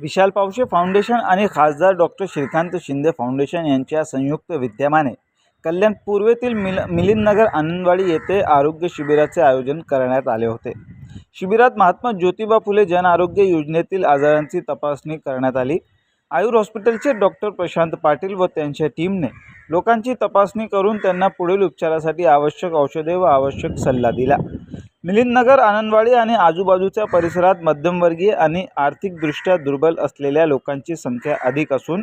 विशाल Pawshe foundation आणि खासदार doctor Shrikant Shinde foundation यांच्या संयुक्त विद्यमाने कल्याण पूर्वेतील मिल मिलिंदनगर आनंदवाडी येथे आरोग्य शिबिराचे आयोजन करण्यात आले होते. शिबिरात महात्मा ज्योतिबा फुले जन आरोग्य योजनेतील आजारांची तपासणी करण्यात आली. आयुर हॉस्पिटलचे डॉक्टर प्रशांत पाटील व त्यांच्या टीमने लोकांची तपासणी करून त्यांना पुढील उपचारासाठी आवश्यक औषधे व आवश्यक सल्ला दिला. मिलिंदनगर आनंदवाडी आणि आजूबाजूच्या परिसरात मध्यमवर्गीय आणि आर्थिकदृष्ट्या दुर्बल असलेल्या लोकांची संख्या अधिक असून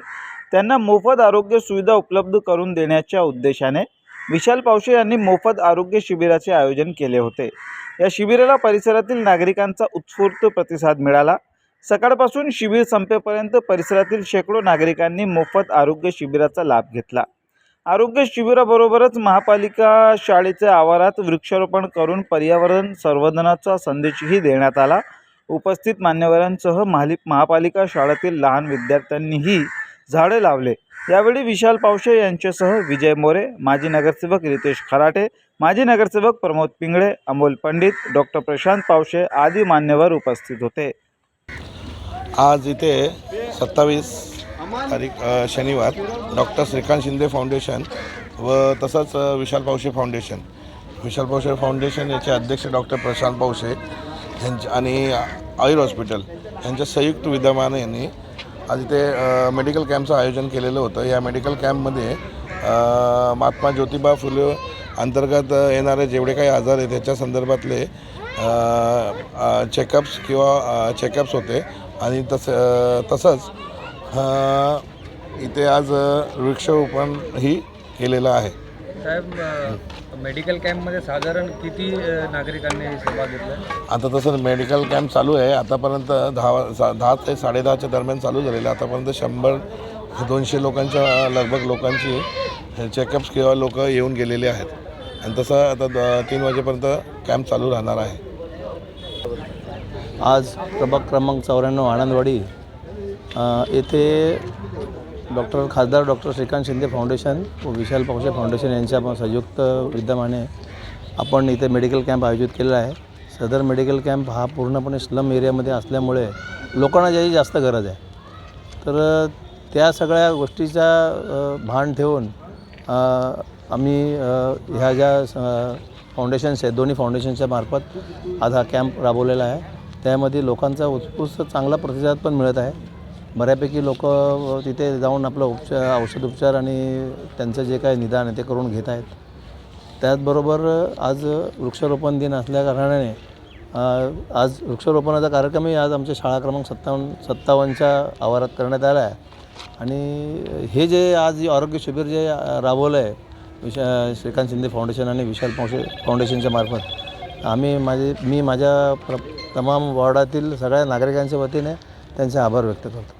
त्यांना मोफत आरोग्य सुविधा उपलब्ध करून देण्याच्या उद्देशाने विशाल पावशे यांनी मोफत आरोग्य शिबिराचे आयोजन केले होते. या शिबिराला परिसरातील नागरिकांचा उत्स्फूर्त प्रतिसाद मिळाला. सकाळपासून शिबिर संपेपर्यंत परिसरातील शेकडो नागरिकांनी मोफत आरोग्य शिबिराचा लाभ घेतला. आरोग्य शिबिराबरोबरच महापालिका शाळेच्या आवारात वृक्षारोपण करून पर्यावरण संवर्धनाचा संदेशही देण्यात आला. उपस्थित मान्यवरांसह महाली महापालिका शाळेतील लहान विद्यार्थ्यांनीही झाडे लावले. यावेळी विशाल पावशे यांच्यासह विजय मोरे माजी नगरसेवक रितेश खराटे माजी नगरसेवक प्रमोद पिंगळे अमोल पंडित डॉक्टर प्रशांत पावशे आदी मान्यवर उपस्थित होते. आज इथे सत्तावीस तारीख शनिवार. डॉक्टर श्रीकांत शिंदे फाउंडेशन व तसंच विशाल पावशे फाउंडेशन. विशाल पावशे फाउंडेशन याचे अध्यक्ष डॉक्टर प्रशांत पावशे यांचे आणि आयुर हॉस्पिटल यांच्या संयुक्त विद्यमाने यांनी आज इथे मेडिकल कॅम्पचं आयोजन केलेलं होतं. या मेडिकल कॅम्पमध्ये महात्मा ज्योतिबा फुले अंतर्गत येणारे जेवढे काही आजार आहेत त्याच्या संदर्भातले चेकअप्स किंवा चेकअप्स होते. आणि तसं तसंच इथे आज अ, वृक्षारोपणही केलेलं आहे. साहेब मेडिकल कॅम्पमध्ये साधारण किती नागरिकांनी सहभाग घेतला? आता तसं मेडिकल कॅम्प चालू आहे. आतापर्यंत दहा सा- दहा ते साडेदहाच्या दरम्यान चालू झालेलं आतापर्यंत शंभर दोनशे लोकांच्या लगभग लोकांची चेकअप्स किंवा लोक येऊन गेलेले आहेत. आणि तसं आता द- तीन वाजेपर्यंत कॅम्प चालू राहणार आहे. आज प्रभाग क्रमांक चौऱ्याण्णव आनंदवाडी येथे डॉक्टर खासदार डॉक्टर श्रीकांत शिंदे फाउंडेशन व विशाल पावशे फाउंडेशन यांच्या संयुक्त विद्यमाने आपण इथे मेडिकल कॅम्प आयोजित केलेला आहे. सदर मेडिकल कॅम्प हा पूर्णपणे स्लम एरियामध्ये असल्यामुळे लोकांना ज्याची जास्त गरज आहे. तर त्या सगळ्या गोष्टीचा भान ठेवून आम्ही ह्या ज्या स- फाउंडेशन्स आहेत दोन्ही फाउंडेशनच्या मार्फत आज हा कॅम्प राबवलेला आहे. त्यामध्ये लोकांचा उत्स्फूर्त चांगला प्रतिसाद पण मिळत आहे. बऱ्यापैकी लोक तिथे जाऊन आपलं उपचार औषध उपचार आणि त्यांचं जे काही निदान आहे ते करून घेत आहेत. त्याचबरोबर आज वृक्षारोपण दिन असल्याकारणाने आज वृक्षारोपणाचा कार्यक्रमही आज आमच्या शाळा क्रमांक सत्तावन्न सत्तावन्नच्या आवारात करण्यात आला आहे. आणि हे जे आज आरोग्य शिबिर जे राबवलं आहे विशा श्रीकांत शिंदे फाउंडेशन आणि विशाल फाउंडे फाउंडेशनच्या मार्फत आम्ही माझे मी माझ्या प्र तमाम वॉर्डातील सगळ्या नागरिकांच्या वतीने त्यांचे आभार व्यक्त करतो.